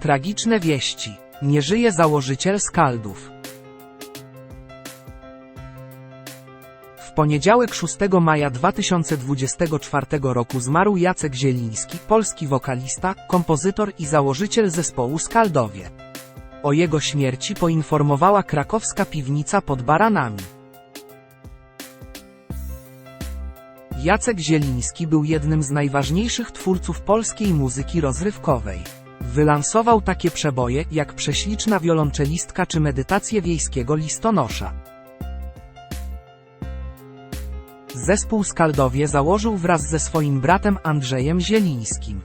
Tragiczne wieści. Nie żyje założyciel Skaldów. W poniedziałek 6 maja 2024 roku zmarł Jacek Zieliński, polski wokalista, kompozytor i założyciel zespołu Skaldowie. O jego śmierci poinformowała krakowska piwnica pod Baranami. Jacek Zieliński był jednym z najważniejszych twórców polskiej muzyki rozrywkowej. Wylansował takie przeboje jak Prześliczna wiolonczelistka czy Medytacje wiejskiego listonosza. Zespół Skaldowie założył wraz ze swoim bratem Andrzejem Zielińskim.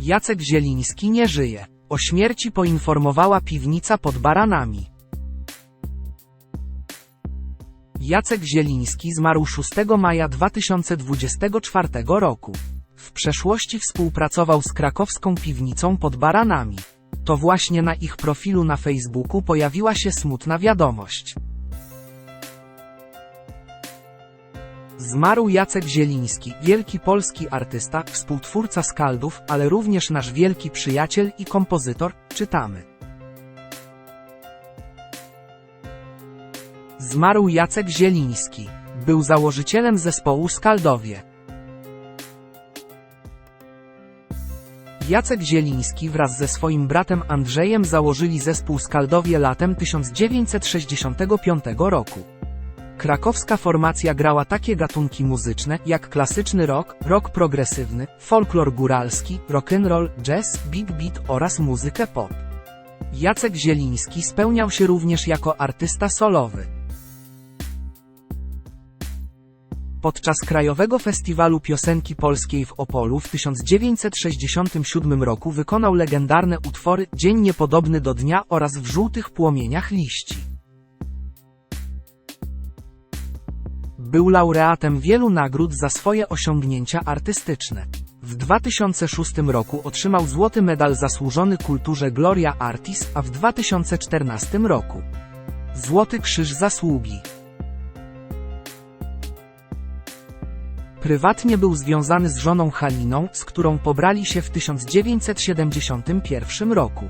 Jacek Zieliński nie żyje. O śmierci poinformowała piwnica pod Baranami. Jacek Zieliński zmarł 6 maja 2024 roku. W przeszłości współpracował z krakowską piwnicą pod Baranami. To właśnie na ich profilu na Facebooku pojawiła się smutna wiadomość. Zmarł Jacek Zieliński, wielki polski artysta, współtwórca Skaldów, ale również nasz wielki przyjaciel i kompozytor, czytamy. Zmarł Jacek Zieliński. Był założycielem zespołu Skaldowie. Jacek Zieliński wraz ze swoim bratem Andrzejem założyli zespół Skaldowie latem 1965 roku. Krakowska formacja grała takie gatunki muzyczne jak klasyczny rock, rock progresywny, folklor góralski, rock'n'roll, jazz, big beat oraz muzykę pop. Jacek Zieliński spełniał się również jako artysta solowy. Podczas Krajowego Festiwalu Piosenki Polskiej w Opolu w 1967 roku wykonał legendarne utwory Dzień niepodobny do dnia oraz W żółtych płomieniach liści. Był laureatem wielu nagród za swoje osiągnięcia artystyczne. W 2006 roku otrzymał złoty medal zasłużony kulturze Gloria Artis, a w 2014 roku Złoty Krzyż Zasługi. Prywatnie był związany z żoną Haliną, z którą pobrali się w 1971 roku.